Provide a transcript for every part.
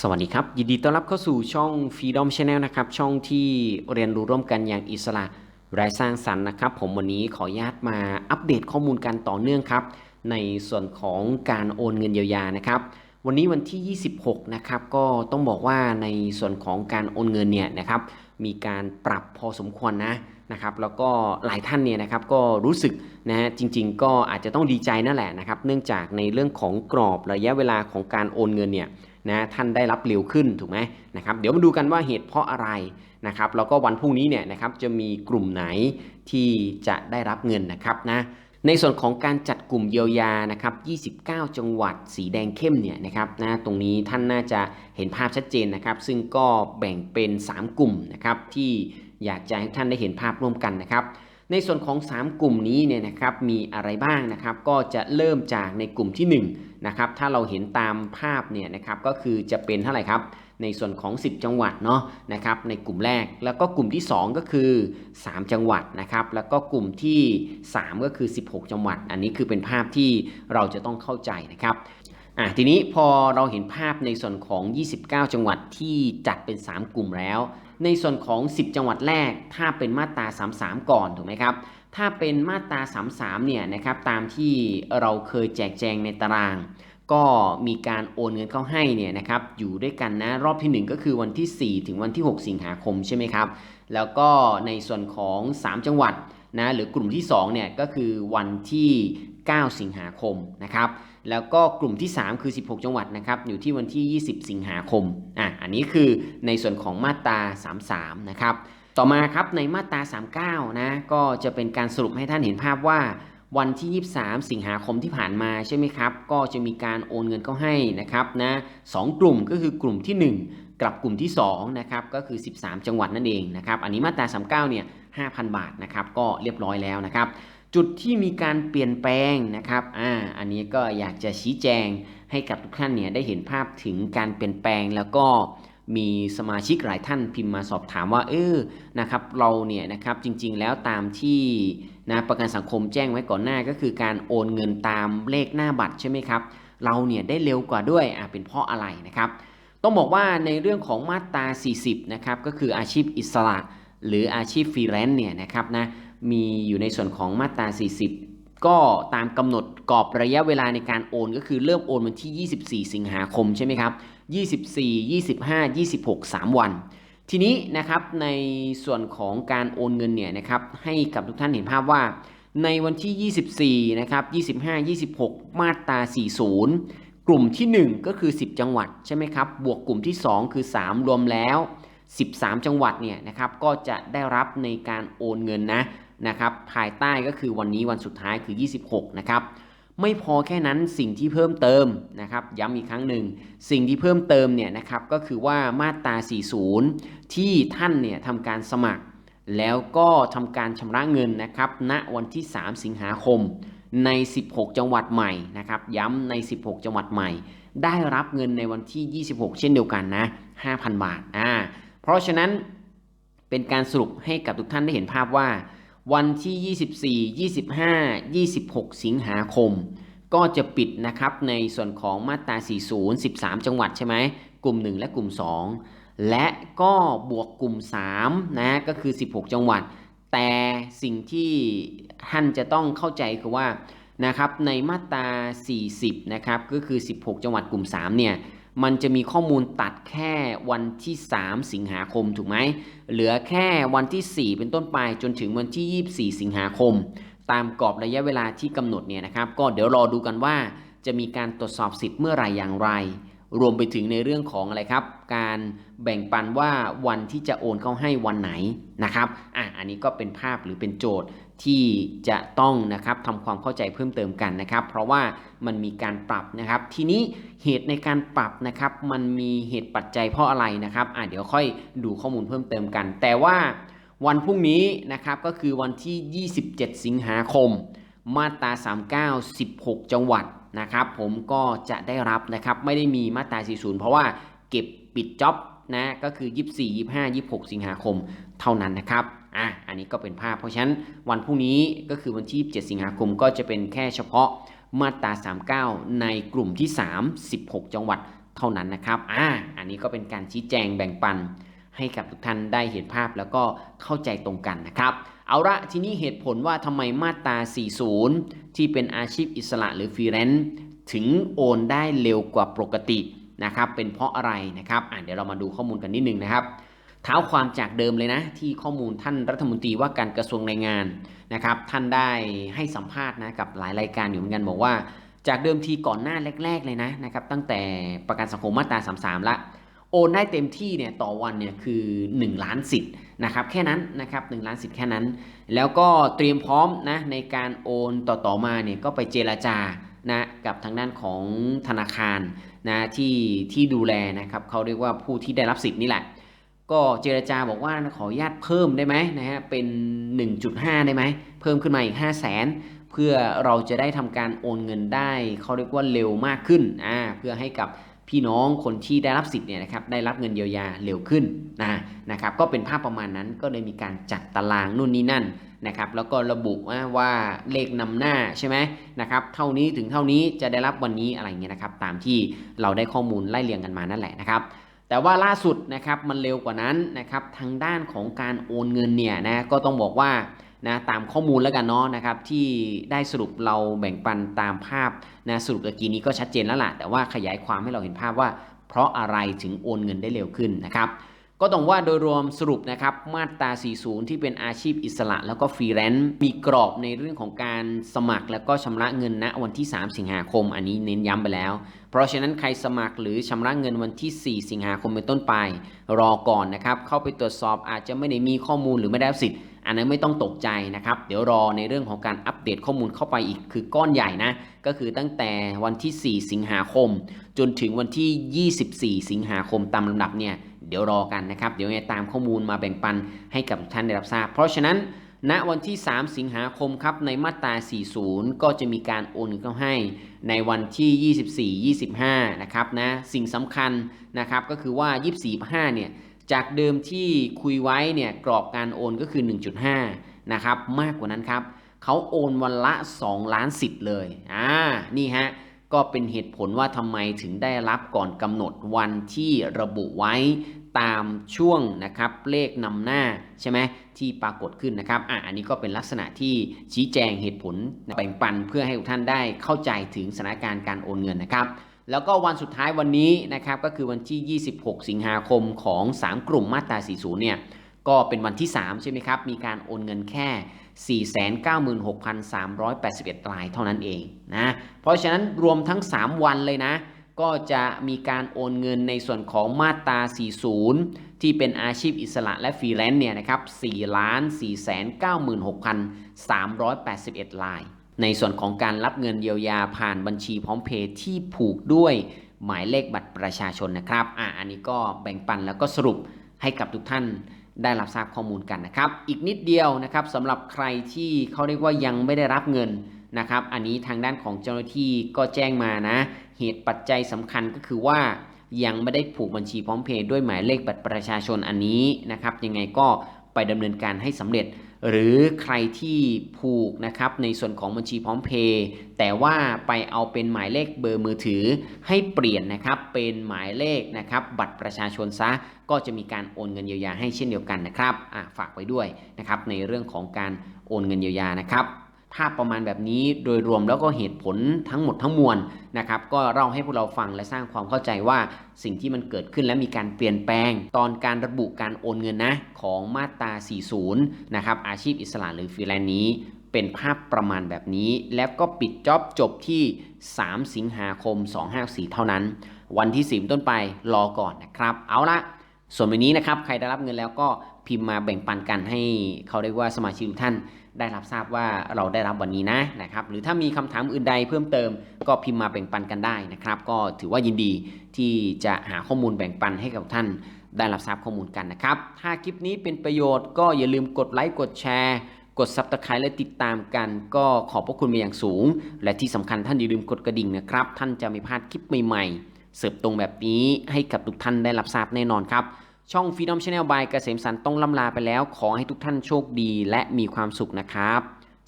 สวัสดีครับ ยินดีต้อนรับเข้าสู่ช่อง Freedom Channel นะครับ ช่องที่เรียนรู้ร่วมกันอย่างอิสระไร้สร้างสรรค์นะครับ ผมวันนี้ขออนุญาตมาอัปเดตข้อมูลกันต่อเนื่องครับ ในส่วนของการโอนเงินเยียวยานะครับ วันนี้วันที่ 26 นะครับ ก็ต้องบอกว่าในส่วนของการโอนเงินเนี่ยนะครับ มีการปรับพอสมควรนะนะครับ แล้วก็หลายท่านเนี่ยนะครับก็รู้สึกนะฮะจริง ๆ ก็อาจจะต้องดีใจนั่นแหละนะครับ เนื่องจากในเรื่องของกรอบระยะเวลาของการโอนเงินเนี่ย นะท่านได้รับเร็วขึ้นถูกไหมนะครับเดี๋ยวมาดูกันว่าเหตุเพราะอะไรนะครับแล้วก็วันพรุ่งนี้เนี่ยนะครับจะมีกลุ่มไหนที่จะได้รับเงินนะครับนะในส่วนของการจัดกลุ่มเยียวยานะครับ 29 จังหวัดสีแดงเข้มเนี่ยนะครับนะตรงนี้ท่านน่าจะเห็นภาพชัดเจนนะครับ ซึ่งก็แบ่งเป็น 3 กลุ่มนะครับที่อยากจะให้ท่านได้เห็นภาพร่วมกันนะครับ ในส่วนของ 3 กลุ่มนี้เนี่ยนะครับมีอะไรบ้างนะครับ ก็จะเริ่มจากในกลุ่มที่ 1นะครับถ้าเราเห็นตามภาพเนี่ยนะครับก็คือจะเป็นเท่าไหร่ครับในส่วนของ 10 จังหวัดเนาะนะครับในกลุ่มแรกแล้วก็กลุ่มที่ 2 ก็คือ 3 จังหวัดนะครับแล้วก็กลุ่มที่ 3 ก็คือ 16 จังหวัด อันนี้คือเป็นภาพที่เราจะต้องเข้าใจนะครับอะทีนี้พอเราเห็นภาพในส่วนของ 29 จังหวัดที่จัดเป็น 3 กลุ่มแล้ว ในส่วนของ 10 จังหวัดแรกถ้าเป็นมาตรา 33 ก่อนถูกไหมครับ ถ้าเป็นมาตรา 33 เนี่ยนะครับตามที่เราเคยแจกแจงในตาราง ก็มีการโอนเงินเข้าให้เนี่ยนะครับอยู่ด้วยกันนะรอบที่ 1 ก็คือวันที่ 4 ถึงวันที่ 6 สิงหาคมใช่ไหมครับ แล้วก็ในส่วนของ 3 จังหวัดนะหรือกลุ่มที่2เนี่ยก็คือวันที่ 9 สิงหาคมนะครับแล้วก็กลุ่มที่ 3 คือ 16 จังหวัดนะครับอยู่ที่วันที่ 20 สิงหาคมอะอันนี้คือในส่วนของมาตรา 33 นะครับ ต่อมาครับในมาตรา 39 นะก็จะเป็นการสรุปให้ท่านเห็นภาพว่าวันที่ 23 สิงหาคมที่ผ่านมาใช่ไหมครับ ก็จะมีการโอนเงินเข้าให้นะครับนะสองกลุ่มก็คือกลุ่มที่ 1 กับกลุ่มที่2นะครับก็คือ 13 จังหวัดนั่นเองนะครับอันนี้มาตรา 39 เนี่ย 5,000 บาทนะครับก็เรียบร้อยแล้วนะครับ จุดที่มีการเปลี่ยนแปลงนะครับอ่าอันนี้ก็อยากจะชี้แจงให้กับทุกท่านเนี่ยได้เห็นภาพถึงการเปลี่ยนแปลงแล้วก็ มีสมาชิกหลายท่านพิมพ์มาสอบถามว่าเออนะครับเราเนี่ยนะครับจริงๆแล้วตามที่นะประกันสังคมแจ้งไว้ก่อนหน้าก็คือการโอนเงินตามเลขหน้าบัตรใช่ไหมครับเราเนี่ยได้เร็วกว่าด้วยอะเป็นเพราะอะไรนะครับ ต้องบอกว่าในเรื่องของมาตรา 40 นะครับก็คืออาชีพอิสระ หรืออาชีพฟรีแลนซ์เนี่ยนะครับนะมีอยู่ในส่วนของมาตรา 40 ก็ตามกำหนดกรอบระยะเวลาในการโอนก็คือเริ่มโอนวันที่ 24 สิงหาคมใช่ไหมครับ 24 25 26 3 วัน ทีนี้นะครับในส่วนของการโอนเงินเนี่ยนะครับให้กับทุกท่านเห็นภาพว่า ในวันที่ 24 นะครับ 25 26 มาตรา 40 กลุ่มที่ 1 ก็คือ 10 จังหวัดใช่ไหมครับบวกกลุ่มที่ 2 คือ 3 รวมแล้ว 13 จังหวัดเนี่ยนะครับก็จะได้รับในการโอนเงินนะ นะครับภายใต้ก็คือวันนี้วันสุดท้ายคือ 26 นะครับไม่พอแค่นั้นสิ่งที่เพิ่มเติมนะครับย้ำอีกครั้งหนึ่งสิ่งที่เพิ่มเติมเนี่ยนะครับก็คือว่ามาตรา 40 ที่ท่านเนี่ยทำการสมัคร แล้วก็ทำการชำระเงินนะครับณวันที่ 3 สิงหาคมใน 16 จังหวัดใหม่นะครับย้ำใน 16 จังหวัดใหม่ ได้รับเงินในวันที่ 26 เช่นเดียวกันนะ 5,000 บาทอ่าเพราะฉะนั้นเป็นการสรุปให้กับทุกท่านได้เห็นภาพว่า วันที่ 24 25 26 สิงหาคม ก็จะปิดนะครับในส่วนของมาตรา 40 13 จังหวัดใช่ไหมกลุ่ม 1 และกลุ่ม 2 และก็บวกกลุ่ม3นะก็คือ 16 จังหวัด แต่สิ่งที่ท่านจะต้องเข้าใจคือว่านะครับในมาตรา 40 นะครับก็คือ 16 จังหวัดกลุ่ม 3 เนี่ย มันจะมีข้อมูลตัดแค่วันที่ 3 สิงหาคมถูกไหม เหลือแค่วันที่ 4 เป็นต้นไปจนถึงวันที่ 24 สิงหาคม ตามกรอบระยะเวลาที่กำหนดเนี่ยนะครับ ก็เดี๋ยวรอดูกันว่าจะมีการตรวจสอบสิทธิ์เมื่อไหร่อย่างไร รวมไปถึงในเรื่องของอะไรครับ การแบ่งปันว่าวันที่จะโอนเข้าให้วันไหนนะครับ อะ อันนี้ก็เป็นภาพหรือเป็นโจทย์ ที่จะต้องนะครับทำความเข้าใจเพิ่มเติมกันนะครับ เพราะว่ามันมีการปรับนะครับ ทีนี้เหตุในการปรับนะครับ มันมีเหตุปัจจัยเพราะอะไรนะครับอะเดี๋ยวค่อยดูข้อมูลเพิ่มเติมกัน แต่ว่าวันพรุ่งนี้นะครับก็คือวันที่ 27 สิงหาคม มาตรา 39 16 จังหวัดนะครับ ผมก็จะได้รับนะครับไม่ได้มีมาตรา 40 เพราะว่าเก็บปิดจ็อบนะก็คือ 24 25 26 สิงหาคมเท่านั้นนะครับ อะอันนี้ก็เป็นภาพ เพราะฉะนั้นวันพรุ่งนี้ก็คือวันที่ 27 สิงหาคมก็จะเป็นแค่เฉพาะมาตรา 39 ในกลุ่มที่ 3 16 จังหวัดเท่านั้นนะครับ อ่า อันนี้ก็เป็นการชี้แจงแบ่งปัน ให้กับทุกท่านได้เห็นภาพแล้วก็เข้าใจตรงกันนะครับ เอาละทีนี้เหตุผลว่าทำไมมาตรา 40 ที่เป็นอาชีพอิสระหรือฟรีแลนซ์ถึงโอนได้เร็วกว่าปกตินะครับ เป็นเพราะอะไรนะครับ อะเดี๋ยวเรามาดูข้อมูลกันนิดนึงนะครับ เท้าความจากเดิมเลยนะ ที่ข้อมูลท่านรัฐมนตรีว่าการกระทรวงแรงงานนะครับท่านได้ให้สัมภาษณ์นะกับหลายรายการอยู่เหมือนกันบอกว่า จากเดิมทีก่อนหน้าแรก ๆ เลยนะนะครับตั้งแต่ประกันสังคมมาตรา 33 ละโอนได้เต็มที่เนี่ยต่อวันเนี่ยคือ 1 ล้านสิทธิ์นะครับแค่นั้นนะครับ1ล้านสิทธิ์แค่นั้น แล้วก็เตรียมพร้อมนะในการโอนต่อๆมาเนี่ยก็ไปเจรจานะกับทางด้านของธนาคารนะที่ที่ดูแลนะครับเขาเรียกว่าผู้ที่ได้รับสิทธิ์นี่แหละ ก็เจรจาบอกว่าขออนุญาตเพิ่มได้ไหมนะฮะเป็น 1.5 ได้ไหมเพิ่มขึ้นมาอีก 5 0 0 0 0นเพื่อเราจะได้ทำการโอนเงินได้เขาเรียกว่าเร็วมากขึ้นอ่าเพื่อให้กับพี่น้องคนที่ได้รับสิทธิ์เนี่ยนะครับได้รับเงินเยียวยาเร็วขึ้นนะนะครับก็เป็นภาพประมาณนั้นก็เลยมีการจัดตารางนู่นนี่นั่นนะครับแล้วก็ระบุว่าว่าเลขนำหน้าใช่ไหมนะครับเท่านี้ถึงเท่านี้จะได้รับวันนี้อะไรเงี้ยนะครับตามที่เราได้ข้อมูลไล่เรียงกันมานั่นแหละนะครับ แต่ว่าล่าสุดนะครับมันเร็วกว่านั้นนะครับทางด้านของการโอนเงินเนี่ยนะก็ต้องบอกว่านะตามข้อมูลแล้วกันเนาะนะครับที่ได้สรุปเราแบ่งปันตามภาพนะสรุปตะกี้นี้ก็ชัดเจนแล้วล่ะแต่ว่าขยายความให้เราเห็นภาพว่า เพราะอะไรถึงโอนเงินได้เร็วขึ้นนะครับ ก็ต้องว่าโดยรวมสรุปนะครับมาตรา 40 ที่เป็นอาชีพอิสระ แล้วก็ฟรีแลนซ์มีกรอบในเรื่องของการสมัครแล้วก็ชำระเงินณวันที่ 3 สิงหาคม อันนี้เน้นย้ำไปแล้ว เพราะฉะนั้นใครสมัครหรือชำระเงินวันที่ 4 สิงหาคมเป็นต้นไป รอก่อนนะครับเข้าไปตรวจสอบอาจจะไม่ได้มีข้อมูลหรือไม่ได้สิทธิ์อันนั้นไม่ต้องตกใจนะครับ เดี๋ยวรอในเรื่องของการอัปเดตข้อมูลเข้าไปอีกคือก้อนใหญ่นะ ก็คือตั้งแต่วันที่ 4 สิงหาคม จนถึงวันที่ 24 สิงหาคมตามลำดับเนี่ย เดี๋ยวรอกันนะครับ เดี๋ยวไงตามข้อมูลมาแบ่งปันให้กับทุกท่านได้รับทราบ เพราะฉะนั้น ณวันที่ 3 สิงหาคมครับในมาตรา 40 ก็จะมีการโอนเงินเข้าให้ในวันที่ 24 25 นะครับนะสิ่งสำคัญนะครับก็คือว่า 24 5 เนี่ยจากเดิมที่คุยไว้เนี่ยกรอบการโอนก็คือ 1.5 นะครับ มากกว่านั้นครับเขาโอนวันละ 2 ล้านสิทธิ์เลยอ่านี่ฮะ ก็เป็นเหตุผลว่าทำไมถึงได้รับก่อนกำหนดวันที่ระบุไว้ตามช่วงนะครับเลขนำหน้าใช่ไหมที่ปรากฏขึ้นนะครับอะอันนี้ก็เป็นลักษณะที่ชี้แจงเหตุผลแบ่งปันเพื่อให้ทุกท่านได้เข้าใจถึงสถานการณ์การโอนเงินนะครับแล้วก็วันสุดท้ายวันนี้นะครับก็คือวันที่ 26 สิงหาคมของ 3 กลุ่มมาตรา 40 เนี่ย ก็เป็นวันที่ 3 ใช่ไหมครับ มีการโอนเงินแค่ 496,381 รายเท่านั้นเองนะ เพราะฉะนั้นรวมทั้ง 3 วันเลยนะ ก็จะมีการโอนเงินในส่วนของมาตรา 40 ที่เป็นอาชีพอิสระและฟรีแลนซ์เนี่ยนะครับ 4 ล้าน 496,381 ราย ในส่วนของการรับเงินเยียวยาผ่านบัญชีพร้อมเพย์ที่ผูกด้วยหมายเลขบัตรประชาชนนะครับ อะอันนี้ก็แบ่งปันแล้วก็สรุปให้กับทุกท่าน ได้รับทราบข้อมูลกันนะครับ อีกนิดเดียวนะครับสำหรับใครที่เขาเรียกว่ายังไม่ได้รับเงินนะครับ อันนี้ทางด้านของเจ้าหน้าที่ก็แจ้งมานะ เหตุปัจจัยสำคัญก็คือว่ายังไม่ได้ผูกบัญชีพร้อมเพย์ด้วยหมายเลขบัตรประชาชนอันนี้นะครับ ยังไงก็ไปดำเนินการให้สำเร็จ หรือใครที่ผูกนะครับในส่วนของบัญชีพร้อมเพย์แต่ว่าไปเอาเป็นหมายเลขเบอร์มือถือให้เปลี่ยนนะครับเป็นหมายเลขนะครับบัตรประชาชนซะก็จะมีการโอนเงินเยียวยาให้เช่นเดียวกันนะครับฝากไว้ด้วยนะครับในเรื่องของการโอนเงินเยียวยานะครับ ภาพประมาณแบบนี้โดยรวมแล้วก็เหตุผลทั้งหมดทั้งมวลนะครับก็เล่าให้พวกเราฟังและสร้างความเข้าใจว่าสิ่งที่มันเกิดขึ้นและมีการเปลี่ยนแปลง ตอนการระบุการโอนเงินนะของมาตรา 40 นะครับอาชีพอิสระหรือฟรีแลนซ์นี้เป็นภาพประมาณแบบนี้ แล้วก็ปิดจ็อบจบที่ 3 สิงหาคม 254 เท่านั้น วันที่ 10 ต้นไปรอก่อนนะครับ เอาละส่วนวันนี้นะครับ ใครได้รับเงินแล้วก็พิมพ์มาแบ่งปันกันให้เขาเรียกว่าสมาชิกทุกท่าน ได้รับทราบว่าเราได้รับวันนี้นะนะครับ หรือถ้ามีคำถามอื่นใดเพิ่มเติม ก็พิมพ์มาแบ่งปันกันได้นะครับ ก็ถือว่ายินดีที่จะหาข้อมูลแบ่งปันให้กับท่านได้รับทราบข้อมูลกันนะครับ ถ้าคลิปนี้เป็นประโยชน์ก็อย่าลืมกดไลค์กดแชร์กดซับสไครต์และติดตามกัน ก็ขอบพระคุณเป็นอย่างสูง และที่สำคัญท่านอย่าลืมกดกระดิ่งนะครับ ท่านจะไม่พลาดคลิปใหม่ๆ เสิร์ฟตรงแบบนี้ให้กับทุกท่านได้รับทราบแน่นอนครับ ช่อง Freedom Channel by เกษมสันต์ต้องล่ำลาไปแล้ว ขอให้ทุกท่านโชคดีและมีความสุขนะครับ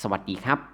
สวัสดีครับ